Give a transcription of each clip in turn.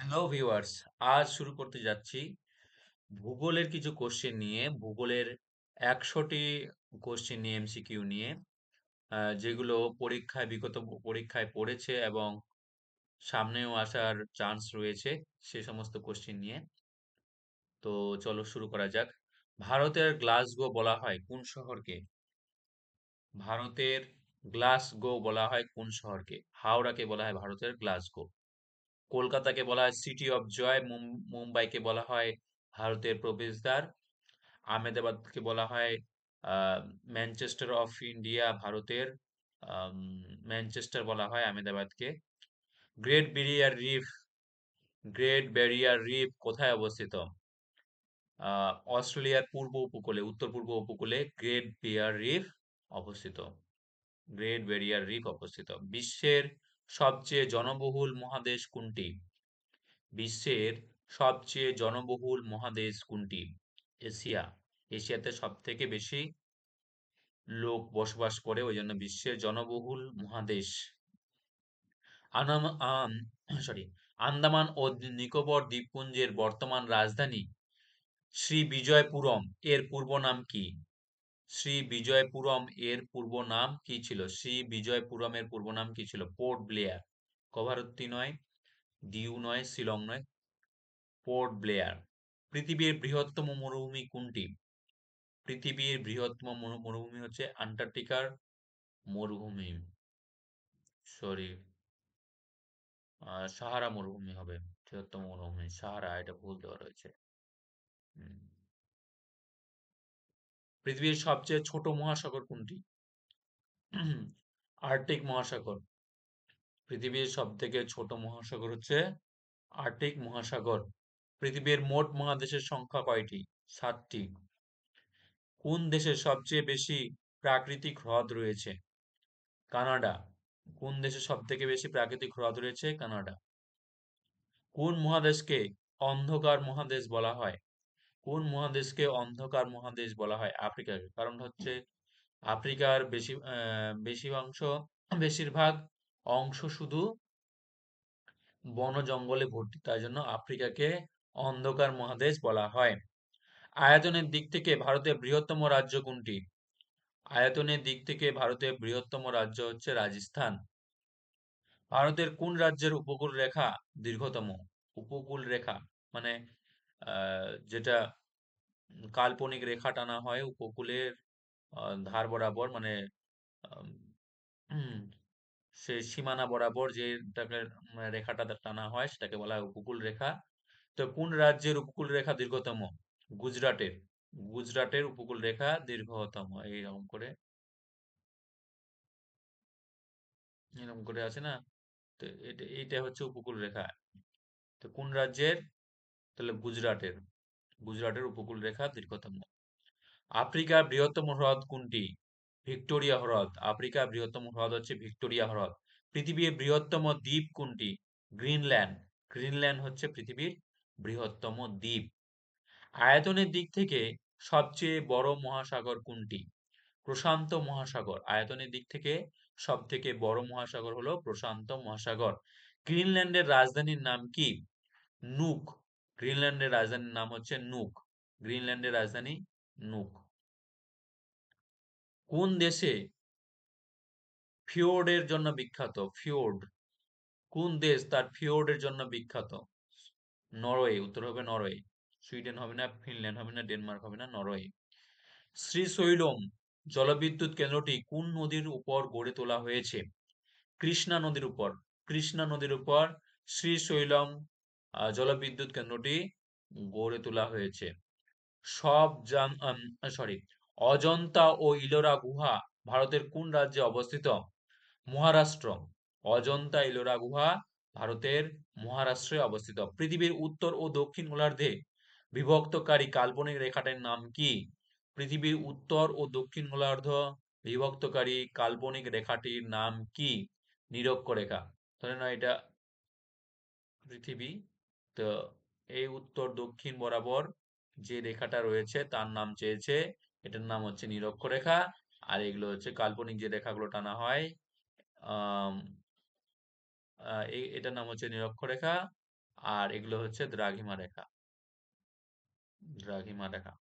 Hello viewers আজ শুরু করতে যাচ্ছি ভূগোলের কিছু কোশ্চেন নিয়ে, ভূগোলের একশোটি কোশ্চেন নিয়ে এমসিকিউ নিয়ে যেগুলো পরীক্ষায়, বিগত পরীক্ষায় পড়েছে এবং সামনেও আসার চান্স রয়েছে সে সমস্ত কোশ্চেন নিয়ে। তো চলো শুরু করা যাক। ভারতের গ্লাসগো বলা হয় কোন শহরকে? ভারতের গ্লাসগো বলা হয় কোন শহরকে? হাওড়াকে বলা হয় ভারতের গ্লাসগো। কলকাতাকে বলা হয় সিটি অফ জয় মুম- মুম্বাইকে বলা হয় ভারতের প্রবেশদ্বার। আহমেদাবাদকে বলা হয় ম্যানচেস্টার অফ ইন্ডিয়া ভারতের। ম্যানচেস্টার বলা হয় আহমেদাবাদকে। Great barrier reef great barrier reef কোথায় অবস্থিত? অস্ট্রেলিয়ার পূর্ব উপকূলে, উত্তর পূর্ব উপকূলে গ্রেট ব্যারিয়ার রিফ অবস্থিত। গ্রেট ব্যারিয়ার রিফ অবস্থিত। বিশ্বের সবচেয়ে জনবহুল মহাদেশ কোনটি? বিশ্বের সবচেয়ে জনবহুল মহাদেশ কোনটি? এশিয়া। এশিয়াতে সব থেকে বেশি লোক বসবাস করে ওই জন্য বিশ্বের জনবহুল মহাদেশ। আনাম সরি, আন্দামান ও নিকোবর দ্বীপপুঞ্জের বর্তমান রাজধানী শ্রী বিজয়পুরম। এর পূর্ব নাম কি? শ্রী বিজয়পুরম এর পূর্ব নাম কি ছিল? শ্রী বিজয়পুরম এর পূর্ব নাম কি ছিল? Port Blair. কভারত্তি নয় ডিউ নয়, শিলং নয়, পোর্ট ব্লেয়ার। পৃথিবীর বৃহত্তম মরুভূমি কোনটি? পৃথিবীর বৃহত্তম মরু- মরুভূমি হচ্ছে আন্টার্কটিকার মরুভূমি। সরি। সাহারা মরুভূমি হবে। বৃহত্তম মরুভূমি। সাহারা, এটা ভুল দেওয়া রয়েছে। পৃথিবীর সবচেয়ে ছোট মহাসাগর কোনটি? আর্কটিক মহাসাগর। পৃথিবীর সব থেকে ছোট মহাসাগর হচ্ছে আর্কটিক মহাসাগর। পৃথিবীর মোট মহাদেশের সংখ্যা কয়টি? সাতটি। কোন দেশের সবচেয়ে বেশি প্রাকৃতিক হ্রদ রয়েছে? কানাডা। কোন দেশে সব থেকে বেশি প্রাকৃতিক হ্রদ রয়েছে? কানাডা। কোন মহাদেশকে অন্ধকার মহাদেশ বলা হয়? কোন মহাদেশকে অন্ধকার মহাদেশ বলা হয়? আফ্রিকাকে। কারণ হচ্ছে আফ্রিকার বেশি বেশি অংশ, বেশিরভাগ অংশ শুধু বন জঙ্গলে ভর্তি। তাই জন্য আফ্রিকাকে অন্ধকার মহাদেশ বলা হয়। আয়তনের দিক থেকে ভারতের বৃহত্তম রাজ্য কোনটি? আয়তনের দিক থেকে ভারতের বৃহত্তম রাজ্য হচ্ছে রাজস্থান। ভারতের কোন রাজ্যের উপকূল রেখা দীর্ঘতম? উপকূল রেখা মানে যেটা কাল্পনিক রেখা টানা হয় উপকূলের ধার বরাবর মানে সে সীমানা বরাবর যেটাকে মানে রেখাটা টানা হয় সেটাকে বলা হয় উপকূল রেখা। তো কোন রাজ্যের উপকূল রেখা দীর্ঘতম? গুজরাটের। গুজরাটের উপকূল রেখা দীর্ঘতম, এইরকম করে। এরকম করে আছে না? তো এটা, এইটা হচ্ছে উপকূল রেখা। তো কোন রাজ্যের তাহলে গুজরাটের গুজরাটের উপকূল রেখা দীর্ঘতম। আফ্রিকার বৃহত্তম হ্রদ কোনটি? ভিক্টোরিয়া হ্রদ। আফ্রিকার বৃহত্তম হ্রদ হচ্ছে ভিক্টোরিয়া হ্রদ। পৃথিবীর বৃহত্তম দ্বীপ কোনটি? গ্রিনল্যান্ড। গ্রিনল্যান্ড হচ্ছে পৃথিবীর বৃহত্তম দ্বীপ। আয়তনের দিক থেকে সবচেয়ে বড় মহাসাগর কোনটি? প্রশান্ত মহাসাগর। আয়তনের দিক থেকে সব থেকে বড় মহাসাগর হলো প্রশান্ত মহাসাগর। গ্রিনল্যান্ডের রাজধানীর নাম কি? নুক। গ্রিনল্যান্ডের রাজধানীর নাম হচ্ছে নুক। গ্রিনল্যান্ডের রাজধানী নুক। কোন দেশে ফিওর্ডের জন্য বিখ্যাত? ফিওর্ড কোন দেশ তার ফিওর্ডের জন্য বিখ্যাত? নরওয়ে উত্তর হবে নরওয়ে। সুইডেন হবে না ফিনল্যান্ড হবে না ডেনমার্ক হবে না নরওয়ে। শ্রীশৈলম জলবিদ্যুৎ কেন্দ্রটি কোন নদীর উপর গড়ে তোলা হয়েছে? কৃষ্ণা নদীর উপর। কৃষ্ণা নদীর উপর শ্রীশৈলম আহ, জলবিদ্যুৎ কেন্দ্রটি গড়ে তোলা হয়েছে। সব সরি অজন্তা ও ইলোরা গুহা ভারতের কোন রাজ্যে অবস্থিত? মহারাষ্ট্র। অজন্তা ইলোরা গুহা ভারতের মহারাষ্ট্রে অবস্থিত। পৃথিবীর উত্তর ও দক্ষিণ গোলার্ধে বিভক্তকারী কাল্পনিক রেখাটির নাম কি? পৃথিবীর উত্তর ও দক্ষিণ গোলার্ধ বিভক্তকারী কাল্পনিক রেখাটির নাম কি? নিরক্ষরেখা। ধরে নাও এটা পৃথিবী। তো এই উত্তর দক্ষিণ বরাবর যে রেখাটা রয়েছে তার নাম চেয়েছে, এটার নাম হচ্ছে নিরক্ষরেখা। আর এগুলো হচ্ছে কাল্পনিক যে রেখাগুলো টানা হয় এটার নাম হচ্ছে নিরক্ষরেখা। আর এগুলো হচ্ছে দ্রাঘিমা রেখা। দ্রাঘিমা রেখা।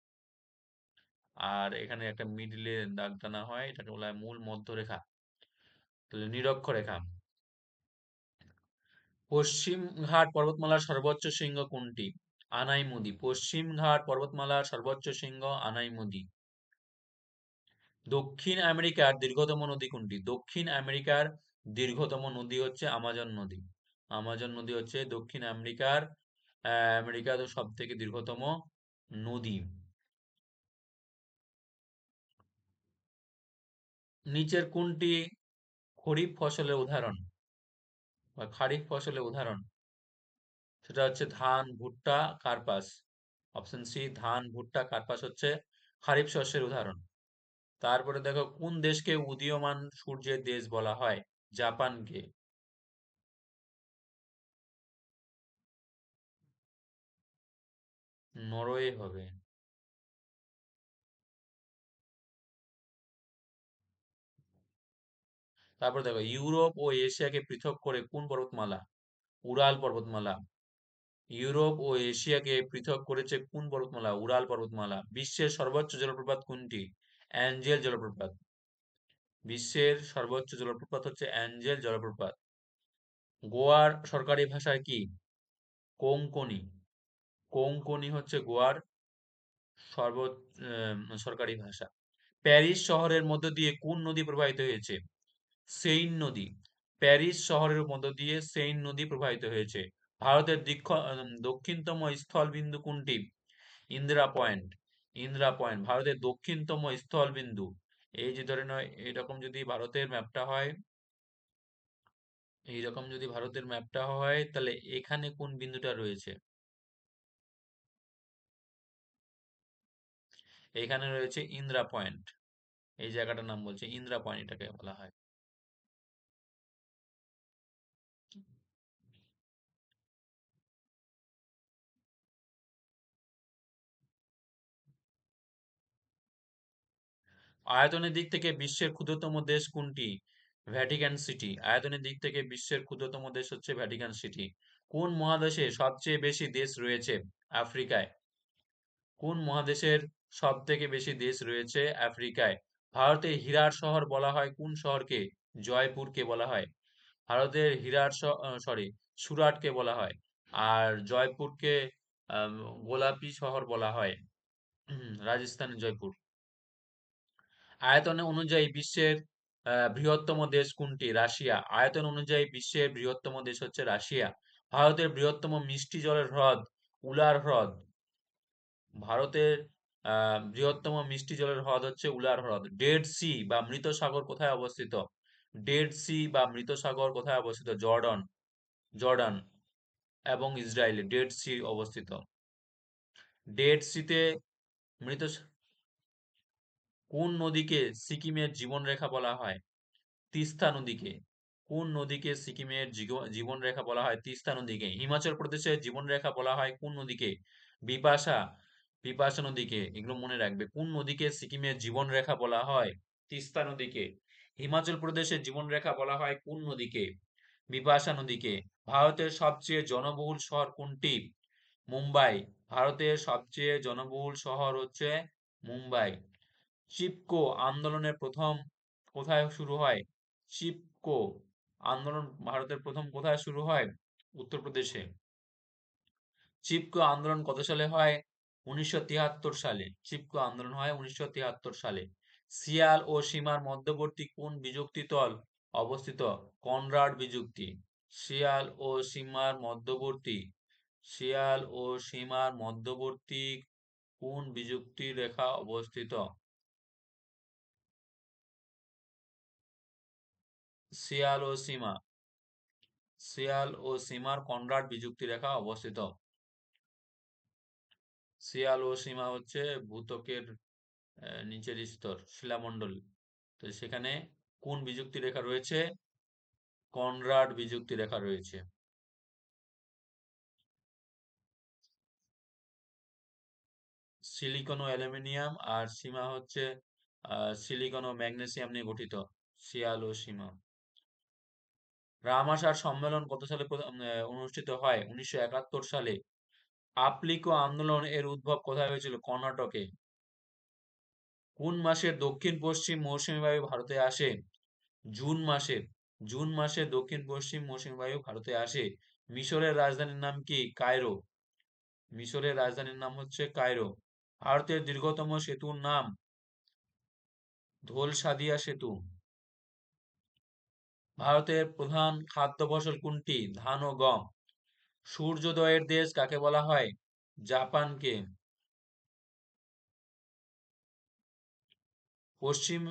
আর এখানে একটা মিডিলে দাগ টানা হয়, এটাকে বলা হয় মূল মধ্যরেখা। তাহলে নিরক্ষরেখা। পশ্চিমঘাট পর্বতমালার সর্বোচ্চ শৃঙ্গ কোনটি? আনাইমুদি। পশ্চিমঘাট পর্বতমালার সর্বোচ্চ শৃঙ্গ আনাইমুদি। দক্ষিণ আমেরিকার দীর্ঘতম নদী কোনটি? দক্ষিণ আমেরিকার দীর্ঘতম নদী হচ্ছে আমাজন নদী। আমাজন নদী হচ্ছে দক্ষিণ আমেরিকার আমেরিকার সব থেকে দীর্ঘতম নদী। নিচের কোনটি খরিফ ফসলের উদাহরণ? বা খারিফ ফসলের উদাহরণ। সেটা হচ্ছে ধান, ভুট্টা, কার্পাস। অপশন সি ধান, ভুট্টা, কার্পাস হচ্ছে খারিফ শস্যের উদাহরণ। তারপরে দেখো কোন দেশকে উদীয়মান সূর্যের দেশ বলা হয়? জাপানকে। নরওয়ে হবে। তারপর দেখো ইউরোপ ও এশিয়াকে পৃথক করে কোন পর্বতমালা? উরাল পর্বতমালা। ইউরোপ ও এশিয়াকে পৃথক করেছে কোন পর্বতমালা? উরাল পর্বতমালা। বিশ্বের সর্বোচ্চ জলপ্রপাত কোনটি? অ্যাঞ্জেল জলপ্রপাত। বিশ্বের সর্বোচ্চ জলপ্রপাত হচ্ছে অ্যাঞ্জেল জলপ্রপাত। গোয়ার সরকারি ভাষা কি? কোঙ্কনি কোঙ্কনি হচ্ছে গোয়ার সর্বোচ্চ সরকারি ভাষা। প্যারিস শহরের মধ্য দিয়ে কোন নদী প্রবাহিত হয়েছে? সেইন নদী। প্যারিস শহরের মধ্য দিয়ে সেইন নদী প্রবাহিত হয়েছে। ভারতের দক্ষিণতম স্থলবিন্দু কোনটি? ইন্দিরা পয়েন্ট। ইন্দিরা পয়েন্ট, ভারতের দক্ষিণতম স্থলবিন্দু। এই যে ধরে নয় এরকম যদি ভারতের ম্যাপটা হয়, এইরকম যদি ভারতের ম্যাপটা হয়, তাহলে এখানে কোন বিন্দুটা রয়েছে? এখানে রয়েছে ইন্দ্রা পয়েন্ট। এই জায়গাটার নাম বলছে ইন্দ্রা পয়েন্ট, এটাকে বলা হয়। আয়তনের দিক থেকে বিশ্বের ক্ষুদ্রতম দেশ কোনটি? ভ্যাটিকান সিটি আয়তনের দিক থেকে বিশ্বের ক্ষুদ্রতম দেশ হচ্ছে ভ্যাটিকান সিটি কোন মহাদেশে সবচেয়ে বেশি দেশ রয়েছে? আফ্রিকায়। কোন মহাদেশের সব থেকে বেশি দেশ রয়েছে? আফ্রিকায়। ভারতের হীরার শহর বলা হয়। কোন শহরকে? জয়পুরকে বলা হয়। ভারতের হীরার সরি সুরাটকে বলা হয়। আর জয়পুরকে গোলাপি শহর বলা হয়। রাজস্থানের জয়পুর। আয়তন অনুযায়ী বিশ্বের বৃহত্তম দেশ কোনটি? রাশিয়া। আয়তন অনুযায়ী বিশ্বের বৃহত্তম দেশ হচ্ছে রাশিয়া। ভারতের বৃহত্তম মিষ্টি জলের হ্রদ উলার হ্রদ। ভারতের বৃহত্তম মিষ্টি জলের হ্রদ হচ্ছে উলার হ্রদ। ডেড সি বা মৃত সাগর কোথায় অবস্থিত? ডেড সি বা মৃত সাগর কোথায় অবস্থিত? জর্ডন, জর্ডান এবং ইসরায়েল ডেড সি অবস্থিত। ডেড সিতে মৃত কোন নদীকে সিকিমের জীবনরেখা বলা হয়? তিস্তা নদীকে। কোন নদীকে সিকিমের জীবনরেখা বলা হয়? তিস্তা নদীকে। হিমাচল প্রদেশের জীবনরেখা বলা হয় কোন নদীকে? বিপাশা বিপাশা নদীকে। এগুলো মনে রাখবে। কোন নদীকে সিকিমের জীবনরেখা বলা হয়? তিস্তা নদীকে। হিমাচল প্রদেশের জীবনরেখা বলা হয় কোন নদীকে? বিপাশা নদীকে। ভারতের সবচেয়ে জনবহুল শহর কোনটি? মুম্বাই। ভারতের সবচেয়ে জনবহুল শহর হচ্ছে মুম্বাই। চিপকো আন্দোলনের প্রথম কোথায় শুরু হয়? চিপকো আন্দোলন ভারতের প্রথম কোথায় শুরু হয়? উত্তরপ্রদেশে। চিপকো আন্দোলন কত সালে হয়? উনিশশো তিয়াত্তর সালে। চিপকো আন্দোলন হয় উনিশশো সালে। সিয়াল ও সীমার মধ্যবর্তী কোন বিযুক্তি তল অবস্থিত? কনরাড বিযুক্তি। শিয়াল ও সীমার মধ্যবর্তী। শিয়াল ও সীমার মধ্যবর্তী কোন বিযুক্তি রেখা অবস্থিত? শিয়াল ও সীমা। শিয়াল ও সীমার কনরাড বিযুক্তি রেখা অবস্থিত। শিয়াল ও সীমা হচ্ছে ভূত্বকের নিচের স্তর, শিলামণ্ডল। তো সেখানে কোন বিযুক্তি রেখা রয়েছে? কনরাড বিযুক্তি রেখা রয়েছে। সিলিকন ও অ্যালুমিনিয়াম আর সীমা হচ্ছে সিলিকন ও ম্যাগনেসিয়াম নিয়ে গঠিত। শিয়াল ও সীমা। রামাসার সম্মেলন কত সালে অনুষ্ঠিত হয়? উনিশশো একাত্তর সালে। আপ্লিকো আন্দোলন এর উদ্ভব কোথায় হয়েছিল? কর্ণাটকে। কোন মাসের দক্ষিণ পশ্চিম মৌসুমী বায়ু ভারতে আসে? জুন মাসে। জুন মাসে দক্ষিণ পশ্চিম মৌসুমী বায়ু ভারতে আসে। মিশরের রাজধানীর নাম কি? কায়রো। মিশরের রাজধানীর নাম হচ্ছে কায়রো। ভারতের দীর্ঘতম সেতুর নাম ধোল সাদিয়া সেতু। ভারতের প্রধান খাদ্য ফসল কোনটি? ধান ও গম। সূর্যোদয়ের দেশ কাকে বলা হয়? জাপানকে। পশ্চিম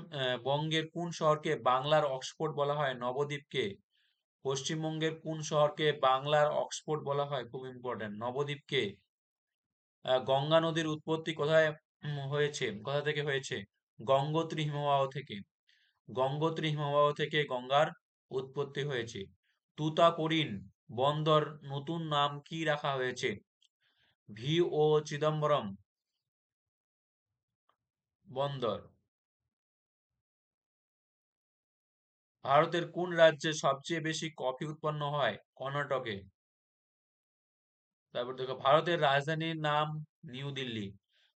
বঙ্গের কোন শহরকে বাংলার অক্সফোর্ড বলা হয়? নবদ্বীপকে। পশ্চিমবঙ্গের কোন শহরকে বাংলার অক্সফোর্ড বলা হয়? খুব ইম্পর্টেন্ট নবদ্বীপকে। গঙ্গা নদীর উৎপত্তি কোথায় হয়েছে? কোথা থেকে হয়েছে? গঙ্গোত্রী হিমবাহ থেকে। গঙ্গোত্রী হিমবাহ থেকে গঙ্গার উৎপত্তি হয়েছে। তুতাকরিন বন্দর নতুন নাম কি রাখা হয়েছে? ভি ও চিদম্বরম বন্দর। ভারতের কোন রাজ্যে সবচেয়ে বেশি কফি উৎপন্ন হয়? কর্ণাটকে। তারপর দেখো, ভারতের রাজধানীর নাম নিউ দিল্লি।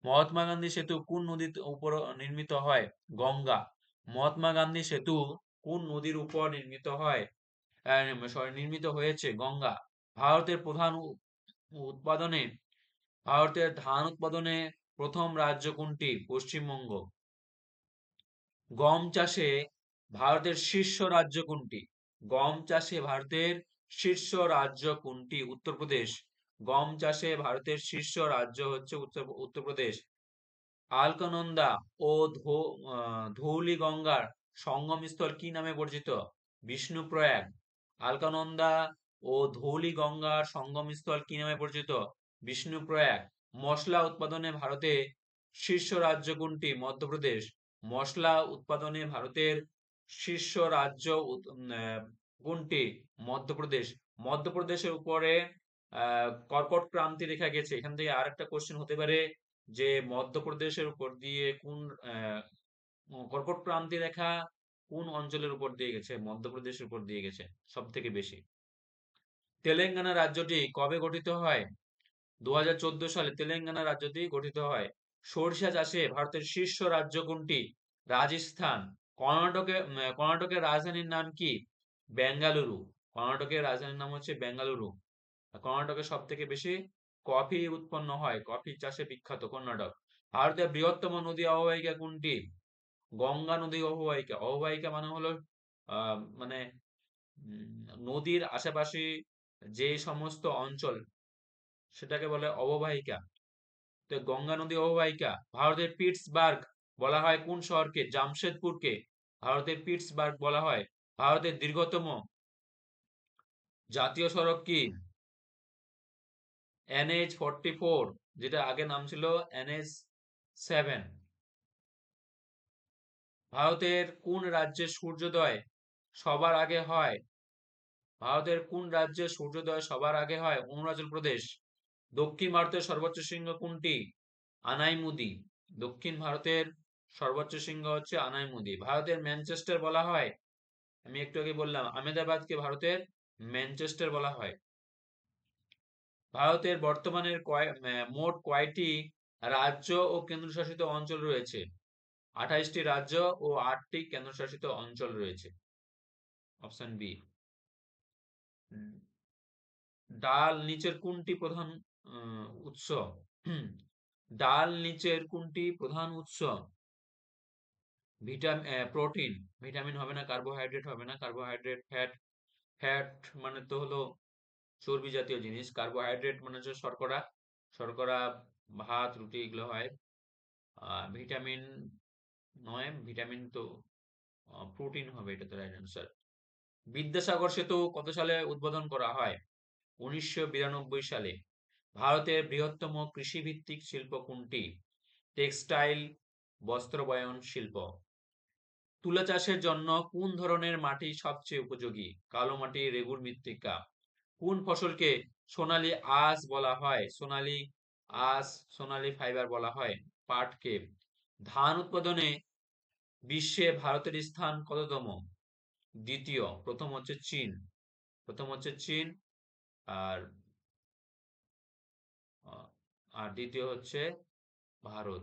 মহাত্মা গান্ধী সেতু কোন নদীর উপর, নির্মিত হয়? গঙ্গা। মহাত্মা গান্ধী সেতু কোন নদীর উপর নির্মিত হয়? নির্মিত হয়েছে গঙ্গা। ভারতের প্রধান উৎপাদনে, ভারতের ধান উৎপাদনে প্রথম রাজ্য কোনটি? পশ্চিমবঙ্গ। গম চাষে ভারতের শীর্ষ রাজ্য কোনটি? গম চাষে ভারতের শীর্ষ রাজ্য কোনটি? উত্তরপ্রদেশ। গম চাষে ভারতের শীর্ষ রাজ্য হচ্ছে উত্তর, উত্তরপ্রদেশ। আলকানন্দা ও ধৌলি গঙ্গার সঙ্গমস্থল কি নামে পরিচিত? বিষ্ণুপ্রয়াগ আলকানন্দা ও ধৌলি গঙ্গার সঙ্গমস্থল কি নামে পরিচিত? বিষ্ণুপ্রয়াগ মশলা উৎপাদনে ভারতে শীর্ষ রাজ্য কোনটি? মধ্যপ্রদেশ, মশলা উৎপাদনে ভারতের শীর্ষ রাজ্য কোনটি? মধ্যপ্রদেশ। মধ্যপ্রদেশের উপরে কর্কট ক্রান্তি রেখা গেছে। এখান থেকে আরেকটা কোশ্চেন হতে পারে যে মধ্যপ্রদেশের উপর দিয়ে কোন কর্কট ক্রান্তি রেখা কোন অঞ্চলের উপর দিয়ে গেছে? মধ্যপ্রদেশের উপর দিয়ে গেছে সব থেকে বেশি। তেলেঙ্গানা রাজ্যটি কবে গঠিত হয়? দু হাজার চোদ্দ সালে তেলেঙ্গানা রাজ্যটি গঠিত হয়। সরিষা চাষে ভারতের শীর্ষ রাজ্য কোনটি? রাজস্থান। কর্ণাটকে কর্ণাটকের রাজধানীর নাম কি? বেঙ্গালুরু। কর্ণাটকের রাজধানীর নাম হচ্ছে বেঙ্গালুরু। কর্ণাটকে সব থেকে বেশি কফি উৎপন্ন হয়। কফি চাষে বিখ্যাত কর্ণাটক। ভারতের বৃহত্তম নদী অববাহিকা কোনটি? গঙ্গা নদী অববাহিকা অববাহিকা মানে হলো মানে নদীর আশেপাশে যে সমস্ত অঞ্চল, সেটাকে বলে অববাহিকা। তো গঙ্গা নদী অববাহিকা, ভারতের পিটসবার্গ বলা হয় কোন শহরকে? জামশেদপুরকে। ভারতের পিটসবার্গ বলা হয় ভারতের দীর্ঘতম জাতীয় সড়ক কি? এনএইচ ফোরটি ফোর যেটা আগে নাম ছিল এনএইচ সেভেন ভারতের কোন রাজ্যে সূর্যোদয় সবার আগে হয়? ভারতের কোন রাজ্যে সূর্যোদয় সবার আগে হয়? অরুণাচল প্রদেশ, দক্ষিণ ভারতের সর্বোচ্চ শৃঙ্গ কোনটি? আনাইমুদি। দক্ষিণ ভারতের সর্বোচ্চ শৃঙ্গ হচ্ছে আনাইমুদি। ভারতের ম্যানচেস্টার বলা হয়? আমি একটু আগে বললাম, আহমেদাবাদকে ভারতের ম্যানচেস্টার বলা হয়। ভারতের বর্তমানের মোট কয়টি রাজ্য ও কেন্দ্রশাসিত অঞ্চল রয়েছে? আঠাইশটি রাজ্য ও আটটি কেন্দ্রশাসিত অঞ্চল রয়েছে। Option B. ডাল নিচের কোনটি প্রধান উৎস? ডাল নিচের কোনটি প্রধান উৎস? Vitamin protein. ভিটামিন হবে না, কার্বোহাইড্রেট হবে না। কার্বোহাইড্রেট, ফ্যাট ফ্যাট মানে তো হলো চর্বি জাতীয় জিনিস। কার্বোহাইড্রেট মানে হচ্ছে শর্করা। শর্করা, ভাত, রুটি এগুলো হয়। ভিটামিন নয় ভিটামিন তো প্রোটিন হবে এটা তো রাইট অ্যান্সার বিদ্যাসাগর সেতু কত সালে উদ্বোধন করা হয়? উনিশশো বিরানব্বই সালে। ভারতের বৃহত্তম কৃষিভিত্তিক শিল্প কোনটি? টেক্সটাইল বস্ত্রবয়ন শিল্প। তুলা চাষের জন্য কোন ধরনের মাটি সবচেয়ে উপযোগী? কালো মাটি রেগুর মৃত্তিকা। কোন ফসলকে সোনালী আঁশ বলা হয়? সোনালী আঁশ সোনালী ফাইবার বলা হয়। পাটকে ধান উৎপাদনে বিশ্বে ভারতের স্থান কততম? দ্বিতীয়, প্রথম হচ্ছে চীন। প্রথম হচ্ছে চীন, আর আর দ্বিতীয় হচ্ছে ভারত।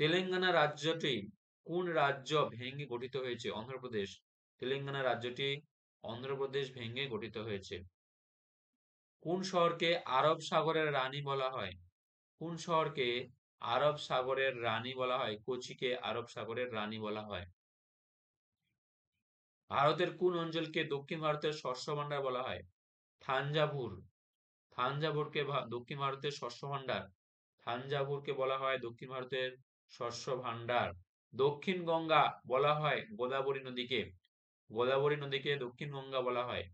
তেলেঙ্গানা রাজ্যটি কোন রাজ্য ভেঙে গঠিত হয়েছে? অন্ধ্রপ্রদেশ। তেলেঙ্গানা রাজ্যটি অন্ধ্রপ্রদেশ ভেঙে গঠিত হয়েছে। কোন শহরকে আরব সাগরের রানী বলা হয়? কোন শহরকে আরব সাগরের রানী বলা হয়, কোচিকে আরব সাগরের রানী বলা হয়। ভারতের কোন অঞ্চলকে দক্ষিণ ভারতের শস্য ভান্ডার বলা হয়? থানজাভুর থাঞ্জাভুরকে দক্ষিণ ভারতের শস্য ভান্ডার থাঞ্জাভুরকে বলা হয় দক্ষিণ ভারতের শস্য ভান্ডার দক্ষিণ গঙ্গা বলা হয় গোদাবরী নদীকে। গোদাবরী নদীকে দক্ষিণ গঙ্গা বলা হয়।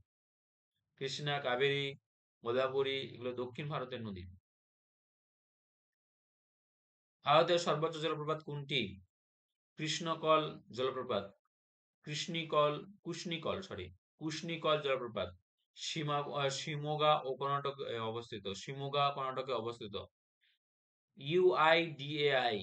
কৃষ্ণা, কাবেরী, গোদাবরী এগুলো দক্ষিণ ভারতের নদী। ভারতের সর্বোচ্চ জলপ্রপাত কোনটি? কৃষ্ণকল জলপ্রপাত, কৃষ্ণিকল, কুষ্ণিকল সরি কুষ্ণিকল জলপ্রপাত, সীমা শিমোগা ও কর্ণাটক অবস্থিত শিমোগা কর্ণাটকে অবস্থিত। ইউআইডিএআই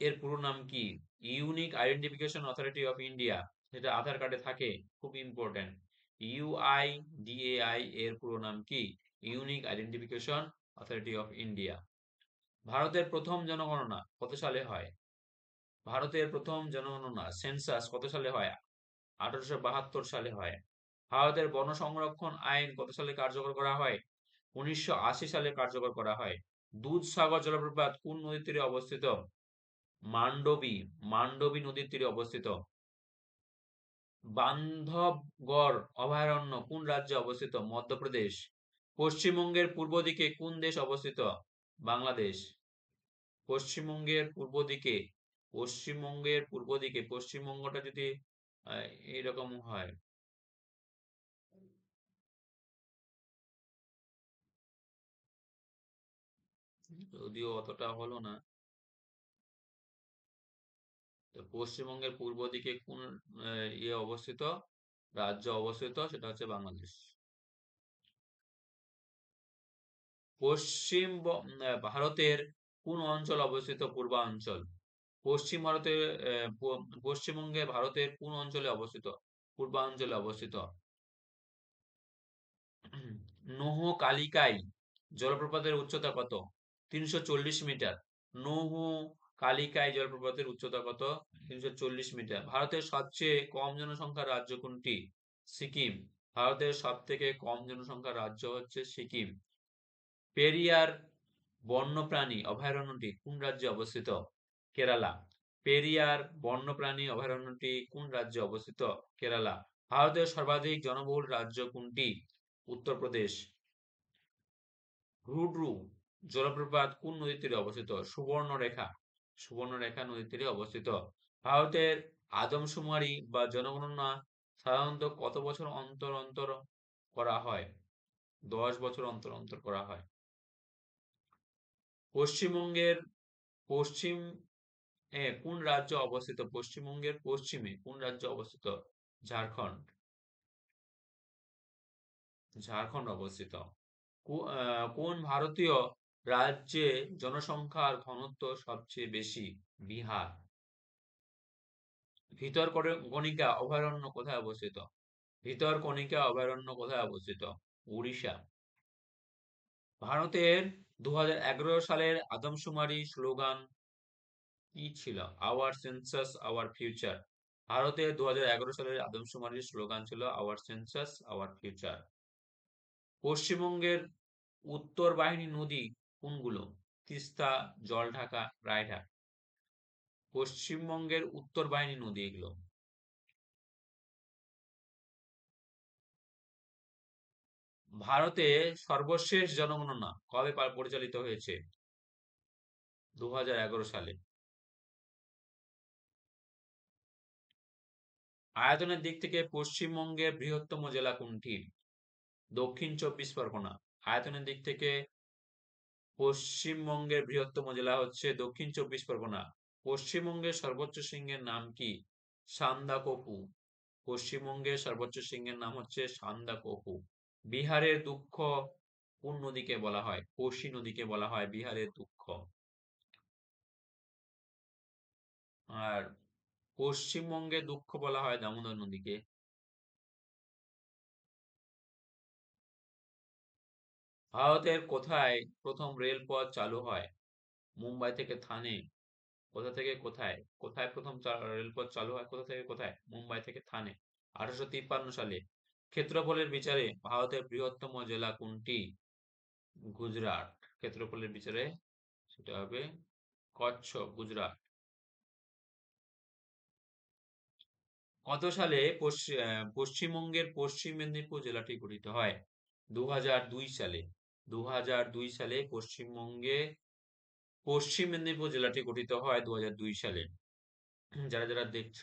এর পুরো নাম কি? Unique identification authority of India যেটা আধার কার্ডে থাকে, খুব ইম্পর্টেন্ট ইউআইডিএআই এর পুরো নাম কি? Unique identification authority of India ভারতের প্রথম জনগণনা কত সালে হয়? ভারতের প্রথম জনগণনা সেন্সাস কত সালে হয়? আঠারোশো বাহাত্তর সালে হয়। ভারতের বন সংরক্ষণ আইন কত সালে কার্যকর করা হয়? উনিশশো আশি সালে কার্যকর করা হয়। দুধসাগর জলপ্রপাত কোন নদীর তীরে অবস্থিত? মান্ডবী মান্ডবী নদীর তীরে অবস্থিত। বান্ধবগড় অভয়ারণ্য কোন রাজ্যে অবস্থিত? মধ্যপ্রদেশ। পশ্চিমবঙ্গের পূর্ব দিকে কোন দেশ অবস্থিত? বাংলাদেশ। পশ্চিমবঙ্গের পূর্ব দিকে, পশ্চিমবঙ্গের পূর্ব দিকে, পশ্চিমবঙ্গটা যদি এইরকম হয়। যদিও অতটা হলো না। তো পশ্চিমবঙ্গের পূর্ব দিকে কোন ইয়ে অবস্থিত? রাজ্য অবস্থিত? সেটা হচ্ছে বাংলাদেশ। পশ্চিম ভারতের কোন অঞ্চল অবস্থিত পূর্বাঞ্চল? পশ্চিম ভারতের পশ্চিমবঙ্গে ভারতের কোন অঞ্চলে অবস্থিত? পূর্বাঞ্চলে অবস্থিত। নোহ কালিকাই জলপ্রপাতের উচ্চতা কত? তিনশো চল্লিশ মিটার। নৌহ কালিকাই জলপ্রপাতের উচ্চতা কত? তিনশো চল্লিশ মিটার। ভারতের সবচেয়ে কম জনসংখ্যার রাজ্য কোনটি? সিকিম। ভারতের সব থেকে কম জনসংখ্যার রাজ্য হচ্ছে সিকিম। পেরিয়ার বন্যপ্রাণী অভয়ারণ্যটি কোন রাজ্যে অবস্থিত? কেরালা। পেরিয়ার বন্যপ্রাণী অভয়ারণ্যটি কোন রাজ্যে অবস্থিত? কেরালা। ভারতের সর্বাধিক জনবহুল রাজ্য কোনটি? উত্তরপ্রদেশ। রুডরু জলপ্রপাত কোন নদীর তীরে অবস্থিত? সুবর্ণরেখা। সুবর্ণরেখা নদীর তীরে অবস্থিত। ভারতের আদমশুমারি বা জনগণনা সাধারণত কত বছর অন্তর অন্তর করা হয়? দশ বছর অন্তর অন্তর করা হয়। পশ্চিমবঙ্গের পশ্চিম কোন রাজ্য অবস্থিত? পশ্চিমবঙ্গের পশ্চিমে কোন রাজ্য অবস্থিত? ঝাড়খণ্ড। ঝাড়খণ্ড অবস্থিত। কোন ভারতীয় রাজ্যে জনসংখ্যার ঘনত্ব সবচেয়ে বেশি? বিহার। ভিতর কণিকা অভয়ারণ্য কোথায় অবস্থিত? ভিতর কণিকা অভয়ারণ্য কোথায় অবস্থিত? উড়িষ্যা। ভারতের দু হাজার এগারো সালের আদমশুমারি স্লোগান কি ছিল? আওয়ার সেন্সাস আওয়ার ফিউচার ভারতে দু হাজার এগারো সালের আদমশুমারির স্লোগান ছিল আওয়ার সেন্সাস আওয়ার ফিউচার পশ্চিমবঙ্গের উত্তর বাহিনী নদী কোনগুলো? তিস্তা, জলঢাকা রায়ঢাক পশ্চিমবঙ্গের উত্তর বাহিনী নদী এগুলো। ভারতে সর্বশেষ জনগণনা কবে পরিচালিত হয়েছে? দু হাজার এগারো সালে। আয়তনের দিক থেকে পশ্চিমবঙ্গের বৃহত্তম জেলা কোনটি? দক্ষিণ চব্বিশ পরগনা। আয়তনের দিক থেকে পশ্চিমবঙ্গের বৃহত্তম জেলা হচ্ছে দক্ষিণ চব্বিশ পরগনা। পশ্চিমবঙ্গের সর্বোচ্চ সিংহের নাম কি? সান্দাকপু। পশ্চিমবঙ্গের সর্বোচ্চ সিংহের নাম হচ্ছে সান্দাকপু। বিহারের দুঃখ কোন নদীকে বলা হয়? কোশি নদীকে বলা হয় বিহারের দুঃখ। আর পশ্চিমবঙ্গে দুঃখ বলা হয় দামোদর নদীকে। ভারতের কোথায় প্রথম রেলপথ চালু হয়? মুম্বাই থেকে থানে। কোথা থেকে কোথায়? কোথায় প্রথম রেলপথ চালু হয়? কোথা থেকে কোথায়? মুম্বাই থেকে থানে। আঠারোশো তিপ্পান্ন সালে ক্ষেত্রফলের বিচারে ভারতের বৃহত্তম জেলা কোনটি? গুজরাট। ক্ষেত্রফলের বিচারে সেটা হবে কচ্ছ গুজরাট। কত সালে পশ্চিমবঙ্গের পশ্চিম মেদিনীপুর জেলাটি গঠিত হয়? দু সালে। দু সালে পশ্চিমবঙ্গে পশ্চিম মেদিনীপুর জেলাটি গঠিত হয় দু সালে। যারা যারা দেখছ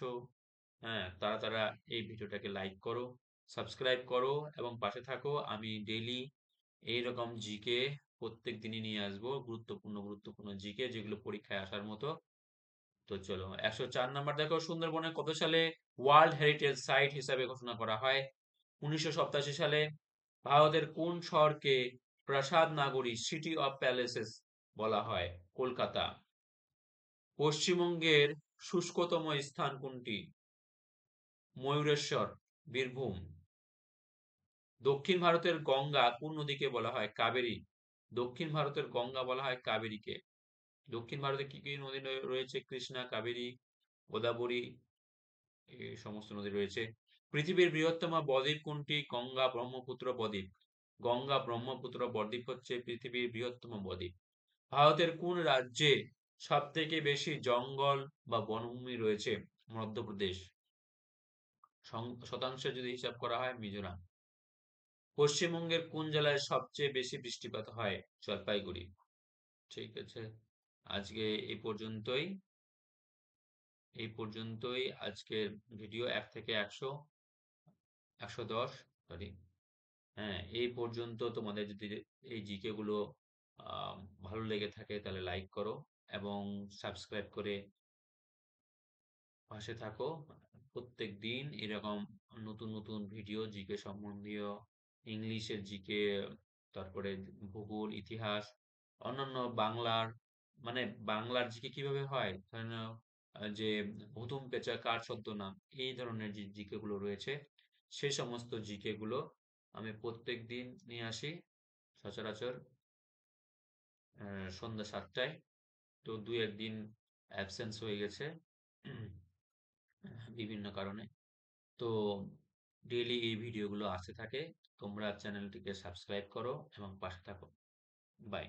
হ্যাঁ তারা তারা এই ভিডিওটাকে লাইক করো। সাবস্ক্রাইব করো এবং পাশে থাকো। আমি ডেইলি এইরকম জিকে প্রত্যেক দিনই নিয়ে আসব, গুরুত্বপূর্ণ গুরুত্বপূর্ণ জিকে যেগুলো পরীক্ষায় আসার মতো। তো চলো, একশো চার নাম্বার দেখো, সুন্দরবনে কত সালে ওয়ার্ল্ড হেরিটেজ সাইট হিসাবে ঘোষণা করা হয়? উনিশশো সালে ভারতের কোন শহরকে প্রাসাদ নাগরী সিটি অফ প্যালেসেস বলা হয়? কলকাতা। পশ্চিমবঙ্গের শুষ্কতম স্থান কোনটি? ময়ূরেশ্বর, বীরভূম। দক্ষিণ ভারতের গঙ্গা কোন নদীকে বলা হয়? কাবেরী। দক্ষিণ ভারতের গঙ্গা বলা হয় কাবেরীকে। দক্ষিণ ভারতে কি কি নদী রয়ে- রয়েছে? কৃষ্ণা, কাবেরী, গোদাবরী এই সমস্ত নদী রয়েছে। পৃথিবীর বৃহত্তম বদ্বীপ কোনটি? গঙ্গা ব্রহ্মপুত্র বদ্বীপ। গঙ্গা ব্রহ্মপুত্র বদ্বীপ হচ্ছে পৃথিবীর বৃহত্তম বদ্বীপ। ভারতের কোন রাজ্যে সব থেকে বেশি জঙ্গল বা বনভূমি রয়েছে? মধ্যপ্রদেশ। শতাংশে যদি হিসাব করা হয় মিজোরাম। পশ্চিমবঙ্গের কোন জেলায় সবচেয়ে বেশি বৃষ্টিপাত হয়? জলপাইগুড়ি। ঠিক আছে। আজকে এই পর্যন্তই। এই পর্যন্তই আজকের ভিডিও এক থেকে একশো একশো দশ সরি হ্যাঁ এই পর্যন্ত তোমাদের যদি এই জিকে গুলো ভালো লেগে থাকে তাহলে লাইক করো এবং সাবস্ক্রাইব করে পাশে থাকো। প্রত্যেক দিন এরকম নতুন নতুন ভিডিও জিকে সম্বন্ধীয় ইংলিশের জিকে তারপরে ভূগোল ইতিহাস অন্যান্য বাংলার মানে বাংলার জিকে কীভাবে হয়? ধরে নাও, যে হুতুম পেঁচা কার ছদ্মনাম এই ধরনের যে জিকে গুলো রয়েছে। সেই সমস্ত জিকে গুলো আমি প্রত্যেক দিন নিয়ে আসি সচরাচর সন্ধ্যা সাতটায়। তো দু একদিন অ্যাবসেন্স হয়ে গেছে বিভিন্ন কারণে। তো ডেলি এই ভিডিওগুলো আসতে থাকে। তোমরা চ্যানেলটিকে সাবস্ক্রাইব করো এবং পাশে থাকো। বাই।